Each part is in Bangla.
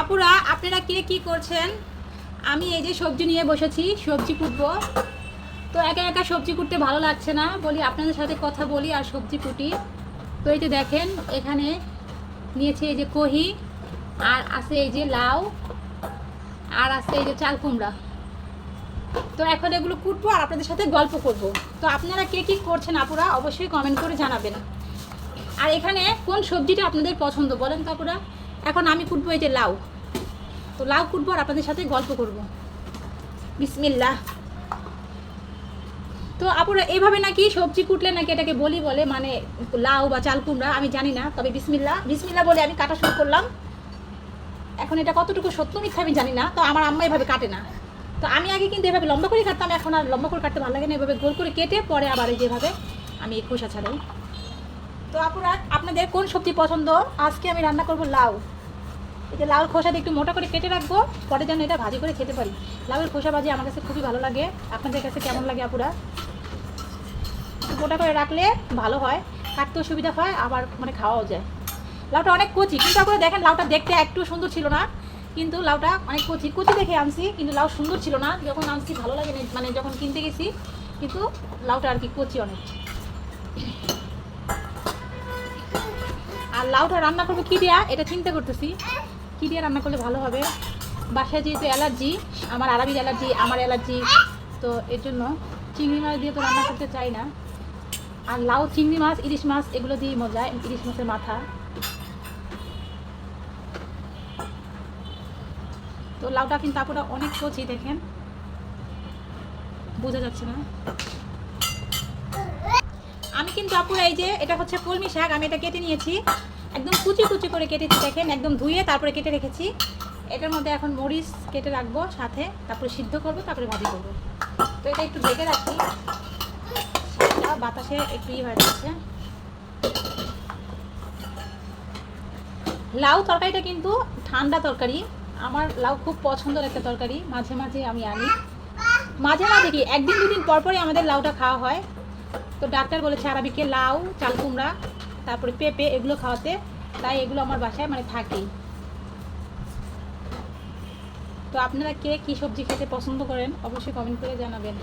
আপুরা, আপনারা কে কি করছেন? আমি এই যে সবজি নিয়ে বসেছি, সবজি কুটবো। তো একা একা সবজি কুটতে ভালো লাগছে না, বলি আপনাদের সাথে কথা বলি আর সবজি কুটি। তো এই যে দেখেন, এখানে নিয়েছি এই যে কহি, আর আছে এই যে লাউ, আর আছে এই যে চাল কুমড়া। তো এখন এগুলো কুটবো আর আপনাদের সাথে গল্প করব। তো আপনারা কে কি করছেন আপুরা, অবশ্যই কমেন্ট করে জানাবেন। আর এখানে কোন সবজিটা আপনাদের পছন্দ বলেন তো আপুরা? এখন আমি কুটবো এই যে লাউ। তো লাউ কুটবো আর আপনাদের সাথে গল্প করব। বিসমিল্লাহ। তো আপুরা এইভাবে নাকি সবজি কুটলে নাকি এটাকে বলি বলে মানে লাউ বা চাল কুমড়া, আমি জানি না, তবে বিসমিল্লা বিসমিল্লা বলে আমি কাটা শুরু করলাম। এখন এটা কতটুকু সত্য মিথ্যা আমি জানি না, তো আমার আম্মা এভাবে কাটে না। তো আমি আগে কিন্তু এভাবে লম্বা করে কাটতাম, এখন আর লম্বা করে কাটতে ভালো লাগে না, এভাবে গোল করে কেটে পরে আবার যেভাবে আমি খোসা ছাড়াই। তো আপুরা, আপনাদের কোন সবজি পছন্দ? আজকে আমি রান্না করব লাউ। যে লাউর খোসাটা একটু মোটা করে কেটে রাখব, পরে যেন এটা ভাজি করে খেতে পারি। লাউয়ের খোসা ভাজি আমার কাছে খুবই ভালো লাগে। আপনাদের কাছে কেমন লাগে আপুরা? মোটা করে রাখলে ভালো হয়, কাটতেও সুবিধা হয়, আবার মানে খাওয়াও যায়। লাউটা অনেক কচি, কিন্তু আপনারা দেখেন লাউটা দেখতে একটু সুন্দর ছিল না। কিন্তু লাউটা অনেক কচি কচি দেখে আনছি, কিন্তু লাউ সুন্দর ছিল না। যখন আনছি ভালো লাগে মানে যখন কিনতে গেছি, কিন্তু লাউটা আর কি কচি অনেক। আর লাউটা রান্না করব কী দিয়া, এটা চিন্তা করতেছি। কী দিয়ে রান্না করলে ভালো হবে? বাসায় যেহেতু অ্যালার্জি, আমার আরবির অ্যালার্জি, আমার অ্যালার্জি, তো এর জন্য চিংড়ি মাছ দিয়ে তো রান্না করতে চাই না। আর লাউ, চিংড়ি মাছ, ইলিশ মাছ, এগুলো দিয়েই মজা, ইলিশ মাছের মাথা। তো লাউটা কিন্তু আপুরা অনেক কচি, দেখেন। বোঝা যাচ্ছে না? আমি কিন্তু আপুরা এই যে, এটা হচ্ছে কলমি শাক, আমি এটা কেটে নিয়েছি। কুচি কুচি করে কেটেছি, দেখেন, একদম ধুয়ে তারপরে কেটে রেখেছি। এটার মধ্যে এখন মরিচ কেটে রাখব সাথে, তারপরে সিদ্ধ করব, তারপরে ভাজি করব। তো এটা একটু ঢেকে রাখি। বাতাসে একটু ই হয়ে যাচ্ছে। লাউ তরকারিটা কিন্তু ঠান্ডা তরকারি। আমার লাউ খুব পছন্দের একটা তরকারি, মাঝে মাঝে আমি আনি। মাঝে মাঝে কি, একদিন দুদিন পর পরই আমাদের লাউটা খাওয়া হয়। তো ডাক্তার বলেছে আরবিকে লাউ, চাল কুমড়া, তারপরে পেঁপে, এগুলো খাওয়াতে তাই এগুলো আমার বাসায় মানে থাকেই। তো আপনারা কে কী সবজি খেতে পছন্দ করেন, অবশ্যই কমেন্ট করে জানাবেন।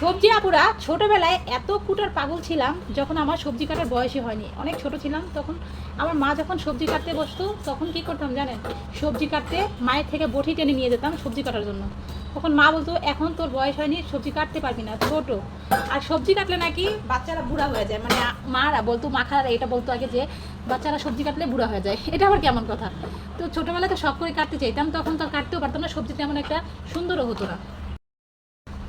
সবজি আপুরা, ছোটবেলায় এত কুটার পাগল ছিলাম যখন আমার সবজি কাটার বয়সই হয়নি। অনেক ছোট ছিলাম তখন আমার মা যখন সবজি কাটতে বসতো, তখন কি করতাম জানেন? সবজি কাটতে মায়ের থেকে বটি টেনে নিয়ে যেতাম সবজি কাটার জন্য। তখন মা বলতো, এখন তোর বয়স হয়নি, সবজি কাটতে পারবি না, ছোট। আর সবজি কাটলে নাকি বাচ্চারা বুড়া হয়ে যায়। মানে মারা বলতো, মাখারা এটা বলতো আগে যে বাচ্চারা সবজি কাটলে বুড়া হয়ে যায়। এটা আবার কেমন কথা? তো ছোটোবেলায় তো শখ করে কাটতে চাইতাম, তখন তো কাটতেও পারতাম না, সবজি তেমন একটা সুন্দরও হতো না।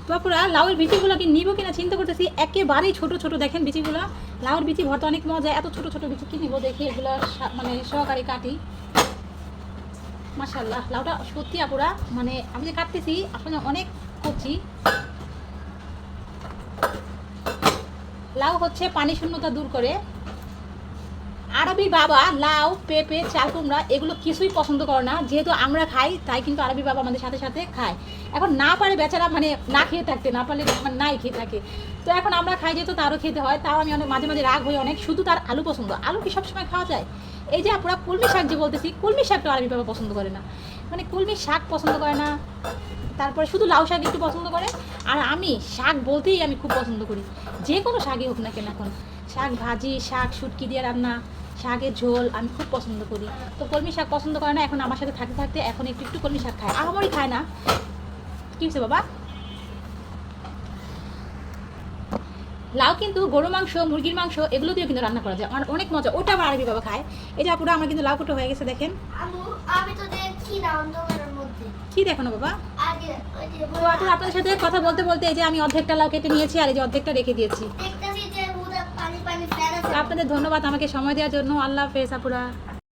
তারপরে লাউয়ের বিচিগুলো কি নিবো কিনা চিন্তা করতেছি। একেবারেই ছোট ছোট দেখেন বিচিগুলো। লাউয়ের বিচি ভর্তা অনেক মজা, এত ছোট ছোট বিচি কি দেখি, এগুলো মানে সহকারে কাটি মাশাল্লাহ লাউটা সত্যি আপুরা মানে আমি যে কাটতেছি, আসলে অনেক কচি। লাউ হচ্ছে পানি শূন্যতা দূর করে। আরবি বাবা, লাউ, পেঁপে, চাল, কুমড়া, এগুলো কিছুই পছন্দ করে না। যেহেতু আমরা খাই, তাই কিন্তু আরবি বাবা আমাদের সাথে সাথে খায়। এখন না পারে বেচারা মানে না খেয়ে থাকতে, না পারলে মানে নাই খেয়ে থাকে। তো এখন আমরা খাই যেহেতু তারও খেতে হয়, তাও আমি অনেক মাঝে মাঝে রাগ হই অনেক। শুধু তার আলু পছন্দ। আলু কি সবসময় খাওয়া যায়? এই যে আপনারা কলমি শাক যে বলতেছি, কলমি শাকটা আরবি বাবা পছন্দ করে না। মানে কুলমি শাক পছন্দ করে না। তারপরে শুধু লাউ শাক একটু পছন্দ করে। আর আমি শাক বলতেই আমি খুব পছন্দ করি। যে কোনো শাকই হোক না কেন এখন। শাক ভাজি শাক শুটকি দিয়ে রান্না শাকের ঝোল আমি খুব পছন্দ করি। তো কলমি শাক পছন্দ করে না এখন আমার সাথে থাকতে থাকতে এখন একটু একটু কলমি শাক খায়। আহামরি খায় না। কি হচ্ছে বাবা? লাউ কিন্তু গরু মাংস মুরগির মাংস এগুলো দিয়ে কিন্তু রান্না করা যায়। আমার অনেক মজা। ওটা আবার আরবি বাবা খায়। এই যে আপুরা আমার কিন্তু লাউ কুটো হয়ে গেছে দেখেন। আমু আমি তো দেখছি না অন্ধকারের মধ্যে? কি দেখো না বাবা? আগে তো আপনার সাথে কথা বলতে বলতে এই যে আমি অর্ধেকটা লাউ কেটে নিয়েছি আর এই যে অর্ধেকটা রেখে দিয়েছি দেখতেছি যে উদা পানি পানি ফেলা তো আপনাদের ধন্যবাদ আমাকে সময় দেওয়ার জন্য। আল্লাহ হাফেজ আপুরা।